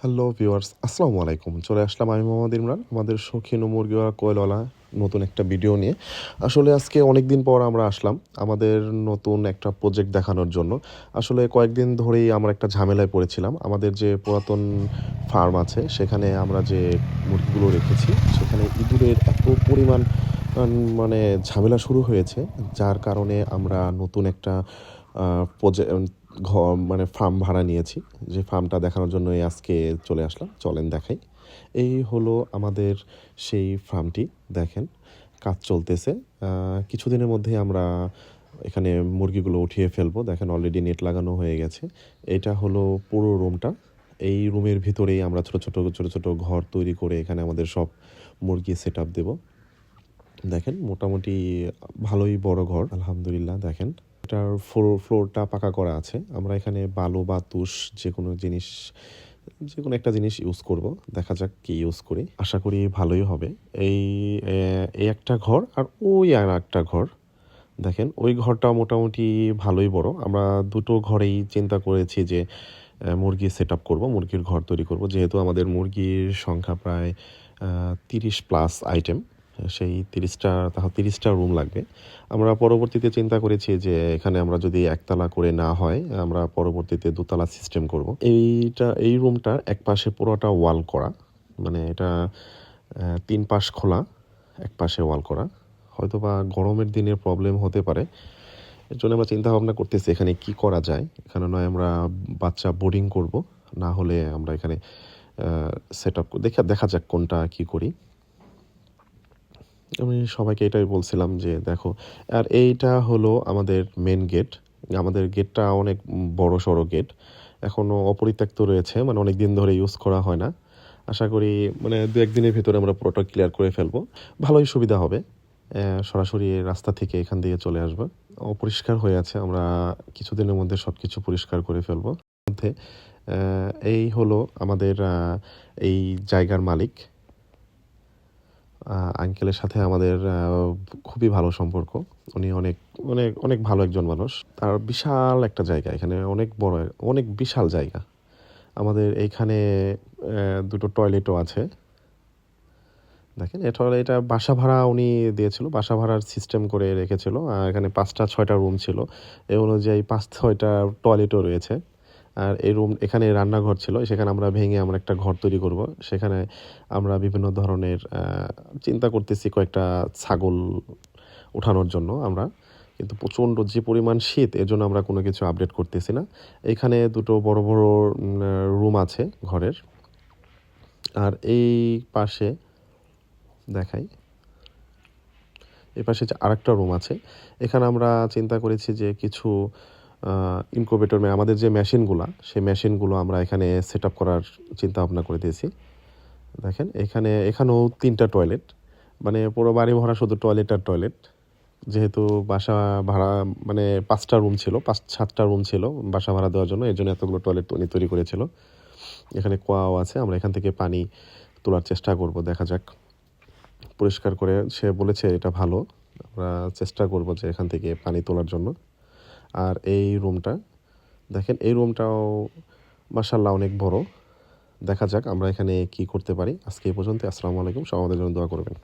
Hello viewers, আসসালামু আলাইকুম। চলে আসলাম আমি মোহাম্মদ ইমরান, আমাদের শৌখিন ও মুরগিওয়ালা কোয়েলওয়ালা নতুন একটা ভিডিও নিয়ে। আসলে আজকে অনেক দিন পর আমরা আসলাম আমাদের নতুন একটা প্রজেক্ট দেখানোর জন্য। আসলে কয়েকদিন ধরেই আমরা একটা ঝামেলায় পড়েছিলাম। আমাদের যে পুরাতন ফার্ম আছে, সেখানে আমরা যে মুরগিগুলো রেখেছি, সেখানে ইঁদুরের এত পরিমাণ মানে ঝামেলা শুরু হয়েছে, যার কারণে আমরা নতুন একটা প্রজেক্ট ঘর মানে ফার্ম ভাড়া নিয়েছি। যে ফার্মটা দেখানোর জন্যই আজকে চলে আসলাম। চলেন দেখাই। এই হলো আমাদের সেই ফার্মটি দেখেন, কাজ চলতেছে। কিছুদিনের মধ্যেই আমরা এখানে মুরগিগুলো উঠিয়ে ফেলব। দেখেন অলরেডি নেট লাগানো হয়ে গেছে। এটা হলো পুরো রুমটা এই রুমের ভিতরেই আমরা ছোট ছোট ছোট ছোট ঘর তৈরি করে এখানে আমাদের সব মুরগি সেট আপ দেবো। দেখেন, মোটামুটি ভালোই বড় ঘর। আলহামদুলিল্লাহ, দেখেন। এটার ফ্লোর ফ্লোরটা পাকা করা আছে। আমরা এখানে বালু বা তুষ যে কোনো জিনিস যে কোনো একটা জিনিস ইউজ করব। দেখা যাক কি ইউজ করি। আশা করি ভালোই হবে। এই এই একটা ঘর আর ওই আর একটা ঘর। দেখেন, ওই ঘরটা মোটামুটি ভালোই বড়। আমরা দুটো ঘরেই চিন্তা করেছি যে মুরগি সেট আপ করব, মুরগির ঘর তৈরি করব। যেহেতু আমাদের মুরগির সংখ্যা প্রায় তিরিশ প্লাস আইটেম সেই তিরিশটা, তাহলে তিরিশটা রুম লাগবে। আমরা পরবর্তীতে চিন্তা করেছি যে এখানে আমরা যদি একতলা করে না হয়, আমরা পরবর্তীতে দোতলা সিস্টেম করব। এইটা, এই রুমটার এক পাশে পুরোটা ওয়াল করা মানে এটা তিন পাশ খোলা এক পাশে ওয়াল করা। হয়তো বা গরমের দিনে প্রবলেম হতে পারে। এর জন্য আমরা চিন্তা ভাবনা করতেছি এখানে কি করা যায়। এখানে নয় আমরা বাচ্চা বোর্ডিং করব, না হলে আমরা এখানে সেট আপ দেখা দেখা যাক কোনটা কি করি। আমি সবাইকে এটাই বলছিলাম যে দেখো, আর এইটা হলো আমাদের মেন গেট আমাদের গেটটা অনেক বড় সড়ো গেট এখনও অপরিত্যক্ত রয়েছে মানে অনেক দিন ধরে ইউজ করা হয় না। আশা করি মানে দু একদিনের ভিতরে আমরা পুরোটা ক্লিয়ার করে ফেলব। ভালোই সুবিধা হবে। সরাসরি রাস্তা থেকে এখান দিয়ে চলে আসব। অপরিষ্কার হয়ে আছে, আমরা কিছুদিনের মধ্যে সব কিছু পরিষ্কার করে ফেলব। মধ্যে এই হলো আমাদের এই জায়গার মালিক। আঙ্কেলের সাথে আমাদের খুবই ভালো সম্পর্ক। উনি অনেক অনেক অনেক ভালো একজন মানুষ। তার বিশাল একটা জায়গা এখানে, অনেক বড়, অনেক বিশাল জায়গা। আমাদের এইখানে দুটো টয়লেটও আছে। দেখেন এটা এটা বাসা ভাড়া উনি দিয়েছিল, বাসা ভাড়ার সিস্টেম করে রেখেছিল। এখানে পাঁচটা, ছয়টা রুম ছিল। এই অনুযায়ী পাঁচ, ছয়টা টয়লেটও রয়েছে। আর এই রুম, এখানে রান্নাঘর ছিল, সেখানে আমরা ভেঙে আমরা একটা ঘর তৈরি করব। সেখানে আমরা বিভিন্ন ধরনের চিন্তা করতেছি কয়েকটা ছাগল ওঠানোর জন্য আমরা। কিন্তু প্রচণ্ড যে পরিমাণ শীত, এর জন্য আমরা কোনো কিছু আপডেট করতেছি না। এখানে দুটো বড় বড় রুম আছে ঘরের। আর এই পাশে দেখাই, এই পাশে যে আরেকটা রুম আছে। এখানে আমরা চিন্তা করেছি যে কিছু ইনকুবেটর আমাদের যে মেশিনগুলো সেই মেশিনগুলো আমরা এখানে সেট আপ করার চিন্তা ভাবনা করে দিয়েছি। দেখেন, এখানে, এখানেও তিনটা টয়লেট মানে পুরো বাড়ি ভরা শুধু টয়লেট আর টয়লেট যেহেতু বাসা ভাড়া মানে পাঁচটা রুম ছিল, পাঁচ, সাতটা রুম ছিল বাসা ভাড়া দেওয়ার জন্য, এর জন্য এতগুলো টয়লেট উনি তৈরি করেছিল। এখানে কোয়াও আছে, আমরা এখান থেকে পানি তোলার চেষ্টা করব, দেখা যাক। পরিষ্কার করে, সে বলেছে এটা ভালো, আমরা চেষ্টা করব যে এখান থেকে পানি তোলার জন্য। আর এই রুমটা, দেখেন এই রুমটাও মাসাল্লাহ অনেক বড়। দেখা যাক আমরা এখানে কি করতে পারি। আজকে এই পর্যন্ত আসসালামু আলাইকুম। সব আমাদের জন্য দোয়া করবেন।